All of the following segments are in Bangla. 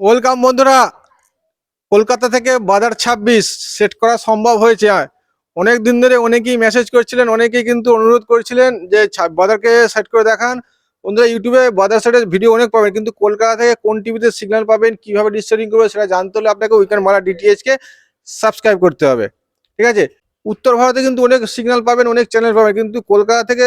ওয়েলকাম বন্ধুরা, কলকাতা থেকে বাজার ছাব্বিশ সেট করা সম্ভব হয়েছে অনেক দিন ধরে অনেকেই মেসেজ করছিলেন, অনেকেই কিন্তু অনুরোধ করছিলেন যে বাজারকে সেট করে দেখান। বন্ধুরা, ইউটিউবে বাজার সেটের ভিডিও অনেক পাবেন, কিন্তু কলকাতা থেকে কোন টিভিতে সিগন্যাল পাবেন, কীভাবে ডিস্টারিং করবে সেটা জানতে হলে আপনাকে উইকেন্ড মালা ডিটিএইচ কে সাবস্ক্রাইব করতে হবে। ঠিক আছে? উত্তর ভারতে কিন্তু অনেক সিগন্যাল পাবেন, অনেক চ্যানেল পাবেন, কিন্তু কলকাতা থেকে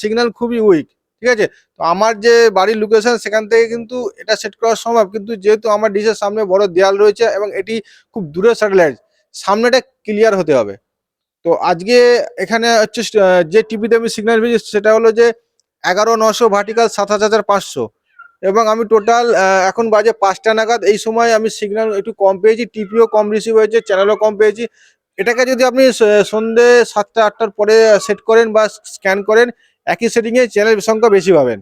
সিগন্যাল খুবই উইক ঠিক আছে? তো আমার যে বাড়ির লোকেশন সেখান থেকে কিন্তু এটা সেট করা সম্ভব। কিন্তু যেহেতু আমার ডিশের সামনে বড় দেয়াল রয়েছে এবং এটি খুব দূরের স্যাটেলাইট সামনেটা ক্লিয়ার হতে হবে। তো আজকে এখানে হচ্ছে যে টিভিতে আমি সিগন্যাল পেয়েছি সেটা হলো যে এগারো নশো ভার্টিকাল সাতাশ হাজার পাঁচশো। এবং আমি টোটাল এখন বাজে পাঁচটা নাগাদ। এই সময় আমি সিগন্যাল একটু কম পেয়েছি টিপিও কম রিসিভ হয়েছে চ্যানেলও কম পেয়েছি। এটাকে যদি আপনি সন্ধে সাতটা আটটার পরে সেট করেন বা স্ক্যান করেন একই সেটিংয়ে চ্যানেল সংখ্যা বেশি পাবেন।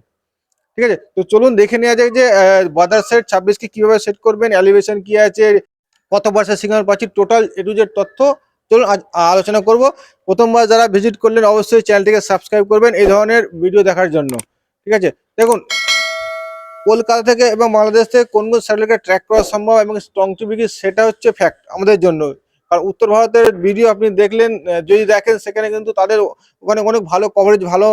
ঠিক আছে? তো চলুন দেখে নেওয়া যাক যে বাজার সেট ছাব্বিশকে কীভাবে সেট করবেন অ্যালিভেশন কি আছে, কত পার্সেন্ট সিগন্যাল পাচ্ছি টোটাল এ টু জেড তথ্য চলুন আজ আলোচনা করব। প্রথমবার যারা ভিজিট করলেন, অবশ্যই চ্যানেলটিকে সাবস্ক্রাইব করবেন এই ধরনের ভিডিও দেখার জন্য। ঠিক আছে? দেখুন, কলকাতা থেকে এবং বাংলাদেশ থেকে কোন কোন স্যাটেলাইটকে ট্র্যাক করা সম্ভব এবং স্ট্রং টিভি কি, সেটা হচ্ছে ফ্যাক্ট আমাদের জন্য। কারণ উত্তর ভারতের ভিডিও আপনি দেখলেন যদি দেখেন, সেখানে কিন্তু তাদের ওখানে অনেক ভালো কভারেজ ভালো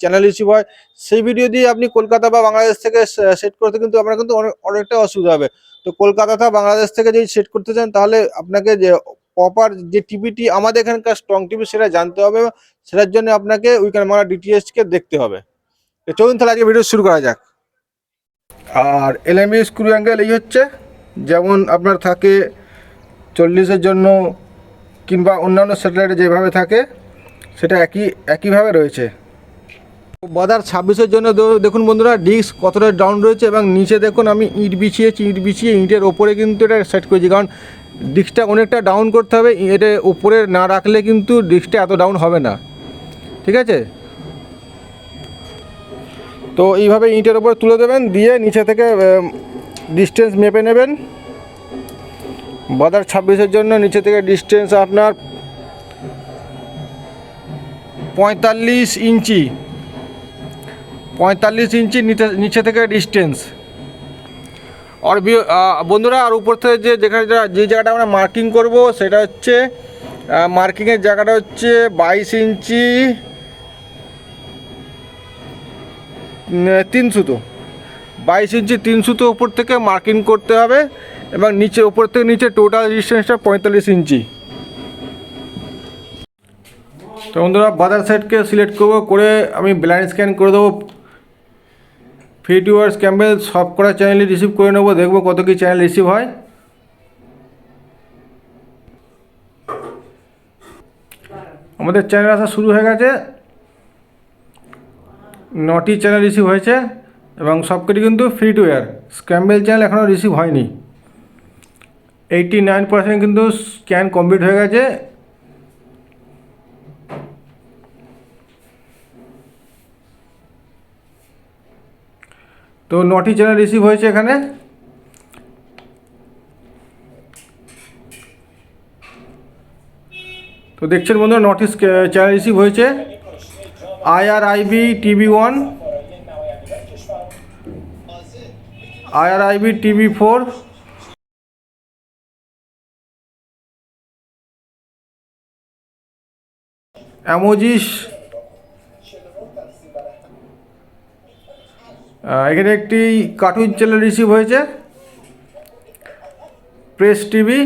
চ্যানেল রিসিভ হয়। সেই ভিডিও দিয়ে আপনি কলকাতা বা বাংলাদেশ থেকে সেট করতে কিন্তু আপনার কিন্তু অনেক, অনেকটা অসুবিধা হবে। তো কলকাতা বা বাংলাদেশ থেকে যদি সেট করতে চান, তাহলে আপনাকে যে প্রপার যে টিভিটি আমাদের এখানকার স্ট্রং টিভি সেটা জানতে হবে সেটার জন্য আপনাকে উইকেন্ড মারা ডিটিএস কে দেখতে হবে। চলুন তাহলে আজকে ভিডিও শুরু করা যাক। আর এলএমই স্ক্রু অ্যাঙ্গেল এই হচ্ছে, যেমন আপনার থাকে চল্লিশের জন্য কিংবা অন্যান্য স্যাটেলাইটে যেভাবে থাকে, সেটা একই, একইভাবে রয়েছে। বাজার ছাব্বিশের জন্য দেখুন বন্ধুরা, ডিস্ক কতটা ডাউন রয়েছে এবং নিচে দেখুন, আমি ইট বিছিয়েছি ইট বিছিয়ে, ইটের ওপরে কিন্তু এটা সেট করেছি। কারণ ডিস্কটা অনেকটা ডাউন করতে হবে, এটা উপরে না রাখলে কিন্তু ডিস্কটা এত ডাউন হবে না। ঠিক আছে? তো এইভাবে ইটের ওপরে তুলে দেবেন, দিয়ে নিচে থেকে ডিস্টেন্স মেপে নেবেন। বাজার ছাব্বিশের জন্য নিচে থেকে ডিস্টেন্স আপনার পঁয়তাল্লিশ ইঞ্চি পঁয়তাল্লিশ ইঞ্চি নিচে থেকে ডিস্টেন্স আর বন্ধুরা, আর উপর থেকে যে যেখানে যে জায়গাটা আমরা মার্কিং করব, সেটা হচ্ছে মার্কিংয়ের জায়গাটা হচ্ছে বাইশ ইঞ্চি তিন সুতো। বাইশ ইঞ্চি তিন সুতো উপর থেকে মার্কিং করতে হবে। এবং নিচে, উপর থেকে নিচে টোটাল ডিস্টেন্সটা পঁয়তাল্লিশ ইঞ্চি তো বন্ধুরা বাজার সাইডকে সিলেক্ট করব, করে আমি ব্লাইন্ড স্ক্যান করে দেবো। ফ্রি টুয়ার্স ক্যাম্বেল সব করা চ্যানেলই রিসিভ করে নেব, দেখব কত কী চ্যানেল রিসিভ হয়। আমাদের চ্যানেল আসা শুরু হয়ে গেছে। নটি চ্যানেল রিসিভ হয়েছে, এবং সবকটি কিন্তু free to air scrambled channel এখনও রিসিভ হয়নি। এইটি নাইন পার্সেন্ট কিন্তু স্ক্যান কমপ্লিট হয়ে গেছে। তো নটি চ্যানেল রিসিভ হয়েছে এখানে, তো দেখছেন বন্ধুরা নটি চ্যানেল রিসিভ হয়েছে IRIB TV one IRIB TV four অ্যামোজিস এখানে একটি কার্টুন চ্যানেল রিসিভ হয়েছে। Press TV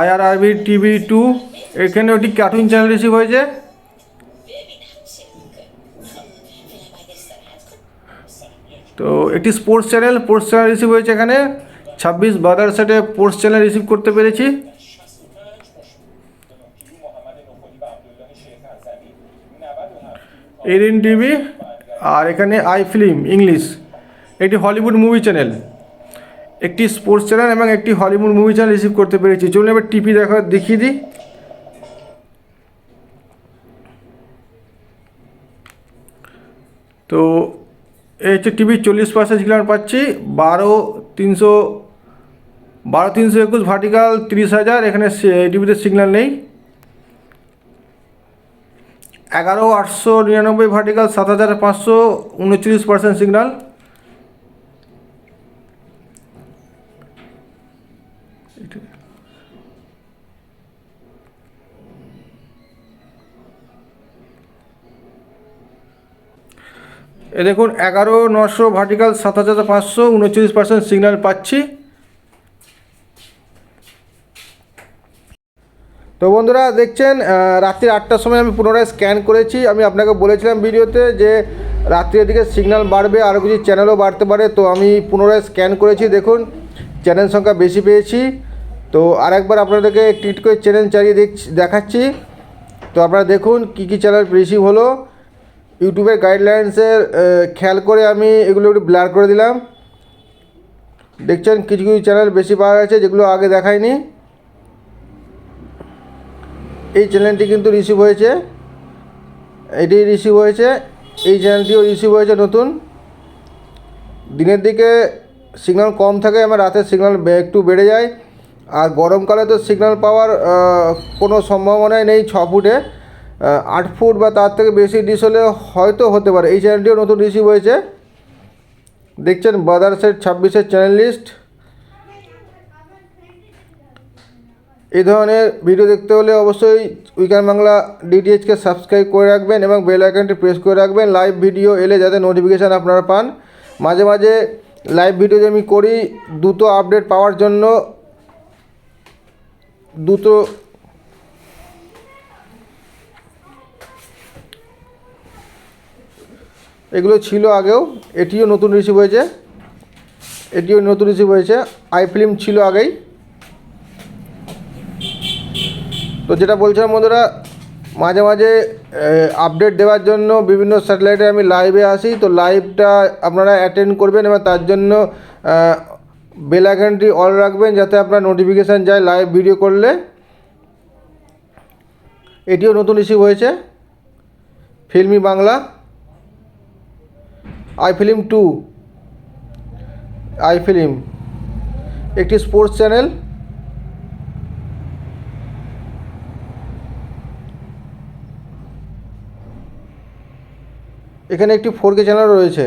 IRIB TV two এখানে একটি কার্টুন চ্যানেল রিসিভ হয়েছে। তো একটি sports channel sports channel receive হয়েছে এখানে। ছাব্বিশ বাজার সেটে স্পোর্টস চ্যানেল রিসিভ করতে পেরেছি। এরিন টিভি আর এখানে আই ফিল্ম ইংলিশ। একটি হলিউড মুভি চ্যানেল। একটি স্পোর্টস চ্যানেল এবং একটি হলিউড মুভি চ্যানেল রিসিভ করতে পেরেছি। চলুন এবার টিভি দেখা দেখিয়ে দিই। তো এই হচ্ছে টিভি চল্লিশ পার্সেন্ট সিগন্যাল পাচ্ছি। বারো তিনশো বারো তিনশো একুশ ভার্টিকাল তিরিশ হাজার। এখানে টিভিতে সিগন্যাল নেই। এগারো আটশো নিরানব্বই ভার্টিক্যাল সাত হাজার পাঁচশো উনচল্লিশ পার্সেন্ট সিগনাল এ দেখুন, এগারো নশো ভার্টিক্যাল সাত হাজার পাঁচশো উনচল্লিশ পার্সেন্ট সিগন্যাল পাচ্ছি। তো বন্ধুরা দেখছেন রাত্রি আটটার সময় আমি পুনরায় স্ক্যান করেছি। আমি আপনাকে বলেছিলাম ভিডিওতে যে রাত্রির দিকে সিগন্যাল বাড়বে আরও কিছু চ্যানেলও বাড়তে পারে। তো আমি পুনরায় স্ক্যান করেছি, দেখুন চ্যানেল সংখ্যা বেশি পেয়েছি। তো আরেকবার আপনাদেরকে একটি করে চ্যানেল চালিয়ে দেখছি দেখাচ্ছি। তো আপনারা দেখুন, কী কী চ্যানেল রিসিভ হলো। ইউটিউবের গাইডলাইন্সের খেয়াল করে আমি এগুলো একটু ব্লার করে দিলাম। দেখছেন, কিছু কিছু চ্যানেল বেশি পাওয়া গেছে, যেগুলো আগে দেখায়নি। এই চ্যানেলটি কিন্তু রিসিভ হয়েছে। এটি রিসিভ হয়েছে। এই চ্যানেলটিও রিসিভ হয়েছে নতুন। দিনের দিকে সিগন্যাল কম থাকে আমার রাতের সিগন্যাল একটু বেড়ে যায়। আর গরমকালে তো সিগন্যাল পাওয়ার কোনো সম্ভাবনাই নেই ছ ফুটে। আট ফুট বা তার থেকে বেশি ডিশ হলে হয়তো হতে পারে। এই চ্যানেলটিও নতুন রিসিভ হয়েছে। দেখছেন বাদার সেট ছাব্বিশের চ্যানেল লিস্ট এই ধরনের ভিডিও দেখতে হলে অবশ্যই উইকান বাংলা ডিটিএইচকে সাবস্ক্রাইব করে রাখবেন এবং বেল আইকনটি প্রেস করে রাখবেন। লাইভ ভিডিও এলে যাতে নোটিফিকেশান আপনারা পান। মাঝে মাঝে লাইভ ভিডিও যে আমি করি, দ্রুত আপডেট পাওয়ার জন্য দ্রুত এগুলো ছিল আগেও। এটিও নতুন রিসিভ হয়েছে। এটিও নতুন রিসিভ হয়েছে। আই ফিল্ম ছিল আগেই। তো যেটা বলছিলাম বন্ধুরা, মাঝে মাঝে আপডেট দেওয়ার জন্য বিভিন্ন স্যাটেলাইটে আমি লাইভে আসি। তো লাইভটা আপনারা অ্যাটেন্ড করবেন এবং তার জন্য বেল আইকনটি অল রাখবেন যাতে আপনার নোটিফিকেশান যায় লাইভ ভিডিও করলে। এটিও নতুন রিসিভ হয়েছে। Filmy Bangla I film two I film একটি স্পোর্টস চ্যানেল এখানে একটি ফোর কে চ্যানেল রয়েছে।